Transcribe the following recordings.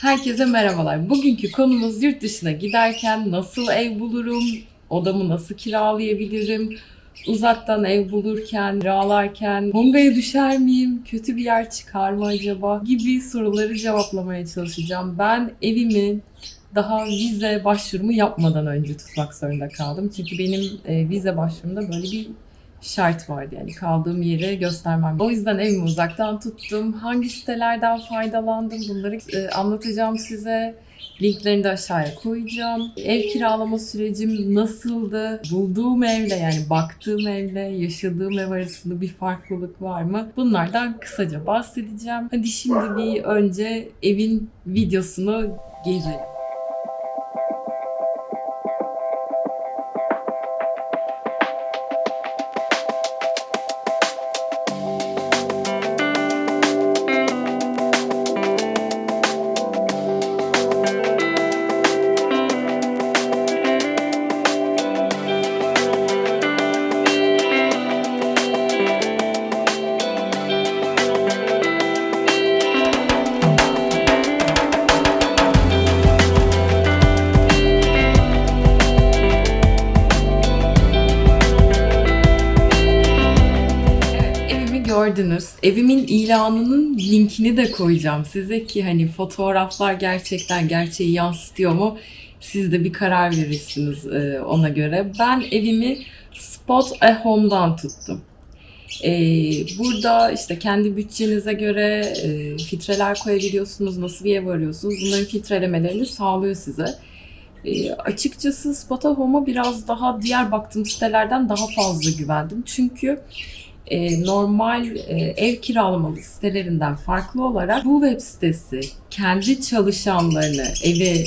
Herkese merhabalar. Bugünkü konumuz yurt dışına giderken nasıl ev bulurum, odamı nasıl kiralayabilirim, uzaktan ev bulurken, kiralarken hongaya düşer miyim, kötü bir yer çıkar mı acaba gibi soruları cevaplamaya çalışacağım. Ben evimi daha vize başvurumu yapmadan önce tutmak zorunda kaldım. Çünkü benim e, vize başvurumda böyle bir şart vardı yani kaldığım yeri göstermem. O yüzden evimi uzaktan tuttum. Hangi sitelerden faydalandım bunları e, anlatacağım size. Linklerini de aşağıya koyacağım. Ev kiralama sürecim nasıldı? Bulduğum evle yani baktığım evle yaşadığım ev arasında bir farklılık var mı? Bunlardan kısaca bahsedeceğim. Hadi şimdi bir önce evin videosunu gezelim. Gördünüz. Evimin ilanının linkini de koyacağım size ki hani fotoğraflar gerçekten gerçeği yansıtıyor mu? Siz de bir karar verirsiniz e, ona göre. Ben evimi Spot a Home'dan tuttum. E, burada işte kendi bütçenize göre e, filtreler koyabiliyorsunuz. Nasıl bir ev arıyorsunuz? Bunların filtrelemelerini sağlıyor size. E, açıkçası Spot a Home'a biraz daha diğer baktığım sitelerden daha fazla güvendim. Çünkü e, normal e, ev kiralamalı sitelerinden farklı olarak bu web sitesi kendi çalışanlarını evi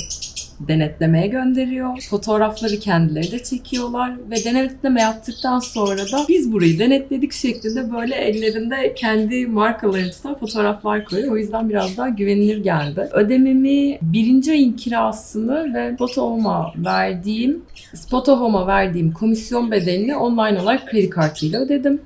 denetlemeye gönderiyor. Fotoğrafları kendileri de çekiyorlar ve denetleme yaptıktan sonra da biz burayı denetledik şeklinde böyle ellerinde kendi markalarını tutan fotoğraflar koyuyor. O yüzden biraz daha güvenilir geldi. Ödememi birinci ayın kirasını ve Spotohome'a verdiğim Spotohome'a verdiğim komisyon bedelini online olarak kredi kartıyla ödedim.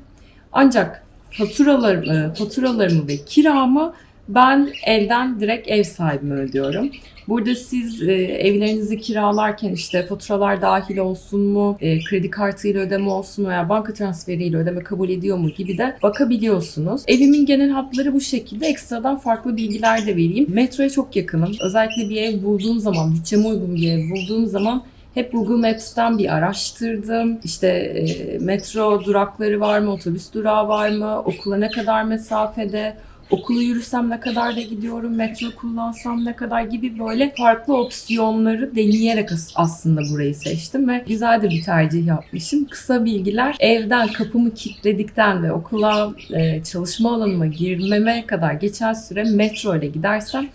Ancak faturalarımı, faturalarımı ve kiramı ben elden direkt ev sahibime ödüyorum. Burada siz e, evlerinizi kiralarken işte faturalar dahil olsun mu, e, kredi kartıyla ödeme olsun veya banka transferiyle ödeme kabul ediyor mu gibi de bakabiliyorsunuz. Evimin genel hatları bu şekilde. Ekstradan farklı bilgiler de vereyim. Metroya çok yakınım. Özellikle bir ev bulduğum zaman, bütçeme uygun bir ev bulduğum zaman hep Google Maps'ten bir araştırdım. İşte e, metro durakları var mı, otobüs durağı var mı, okula ne kadar mesafede, okulu yürüsem ne kadar da gidiyorum, metro kullansam ne kadar gibi böyle farklı opsiyonları deneyerek as- aslında burayı seçtim ve güzel de bir tercih yapmışım. Kısa bilgiler evden kapımı kilitledikten ve okula e, çalışma alanıma girmeme kadar geçen süre metro ile gidersem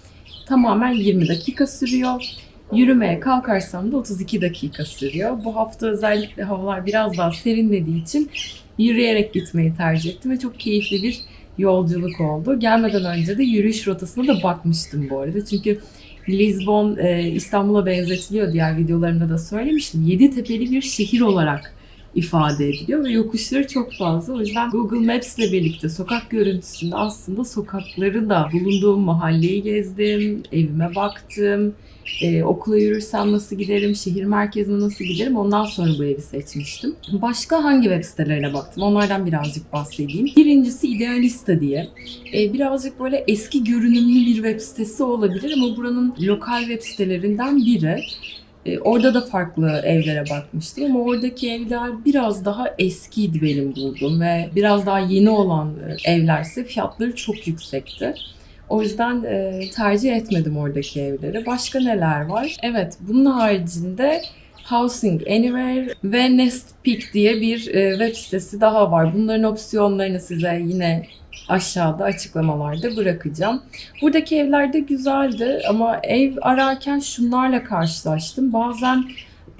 tamamen 20 dakika sürüyor. Yürümeye kalkarsam da 32 dakika sürüyor. Bu hafta özellikle havalar biraz daha serinlediği için yürüyerek gitmeyi tercih ettim ve çok keyifli bir yolculuk oldu. Gelmeden önce de yürüyüş rotasına da bakmıştım bu arada. Çünkü Lisbon e, İstanbul'a benzetiliyor diğer videolarımda da söylemiştim. Yedi tepeli bir şehir olarak ifade ediliyor ve yokuşları çok fazla. O yüzden Google Maps ile birlikte sokak görüntüsünde aslında sokakları da bulunduğum mahalleyi gezdim, evime baktım, ee, okula yürürsem nasıl giderim, şehir merkezine nasıl giderim ondan sonra bu evi seçmiştim. Başka hangi web sitelerine baktım onlardan birazcık bahsedeyim. Birincisi Idealista diye. Ee, birazcık böyle eski görünümlü bir web sitesi olabilir ama buranın lokal web sitelerinden biri. Ee, orada da farklı evlere bakmıştım ama oradaki evler biraz daha eskiydi benim bulduğum ve biraz daha yeni olan e, evlerse fiyatları çok yüksekti. O yüzden e, tercih etmedim oradaki evleri. Başka neler var? Evet, bunun haricinde Housing Anywhere ve Nest Peak diye bir e, web sitesi daha var. Bunların opsiyonlarını size yine aşağıda açıklamalarda bırakacağım. Buradaki evler de güzeldi ama ev ararken şunlarla karşılaştım. Bazen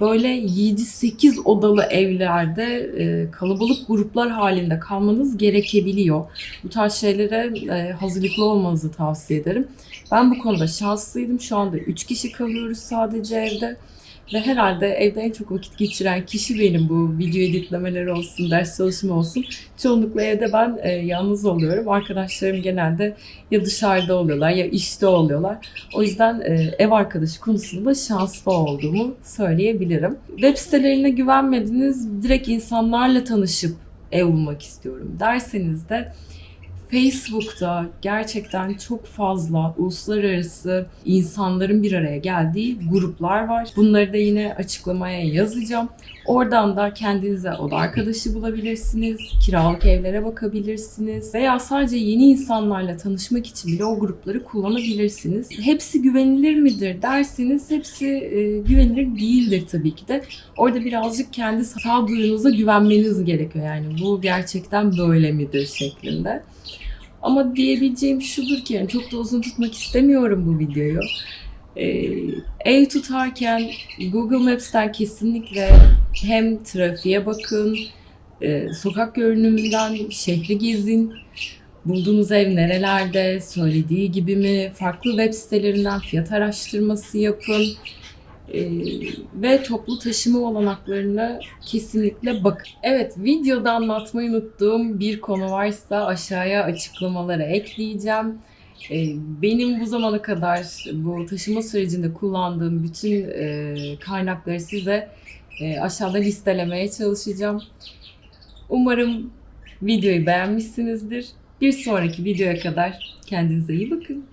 böyle 7-8 odalı evlerde e, kalabalık gruplar halinde kalmanız gerekebiliyor. Bu tarz şeylere e, hazırlıklı olmanızı tavsiye ederim. Ben bu konuda şanslıydım. Şu anda 3 kişi kalıyoruz sadece evde. Ve herhalde evde en çok vakit geçiren kişi benim bu video editlemeleri olsun, ders çalışma olsun. Çoğunlukla evde ben e, yalnız oluyorum. Arkadaşlarım genelde ya dışarıda oluyorlar ya işte oluyorlar. O yüzden e, ev arkadaşı konusunda şanslı olduğumu söyleyebilirim. Web sitelerine güvenmediniz, direkt insanlarla tanışıp ev bulmak istiyorum derseniz de Facebook'ta gerçekten çok fazla uluslararası insanların bir araya geldiği gruplar var. Bunları da yine açıklamaya yazacağım. Oradan da kendinize oda arkadaşı bulabilirsiniz, kiralık evlere bakabilirsiniz veya sadece yeni insanlarla tanışmak için bile o grupları kullanabilirsiniz. Hepsi güvenilir midir derseniz hepsi e, güvenilir değildir tabii ki de. Orada birazcık kendi sağduyunuza güvenmeniz gerekiyor. Yani bu gerçekten böyle midir şeklinde. Ama diyebileceğim şudur ki yani çok da uzun tutmak istemiyorum bu videoyu. Ee, ev tutarken Google Maps'ten kesinlikle hem trafiğe bakın, e, sokak görünümünden şehri gezin, bulduğunuz ev nerelerde, söylediği gibi mi, farklı web sitelerinden fiyat araştırması yapın. Ee, ve toplu taşıma olanaklarına kesinlikle bakın. Evet, videoda anlatmayı unuttuğum bir konu varsa aşağıya açıklamalara ekleyeceğim. Ee, benim bu zamana kadar bu taşıma sürecinde kullandığım bütün e, kaynakları size e, aşağıda listelemeye çalışacağım. Umarım videoyu beğenmişsinizdir. Bir sonraki videoya kadar kendinize iyi bakın.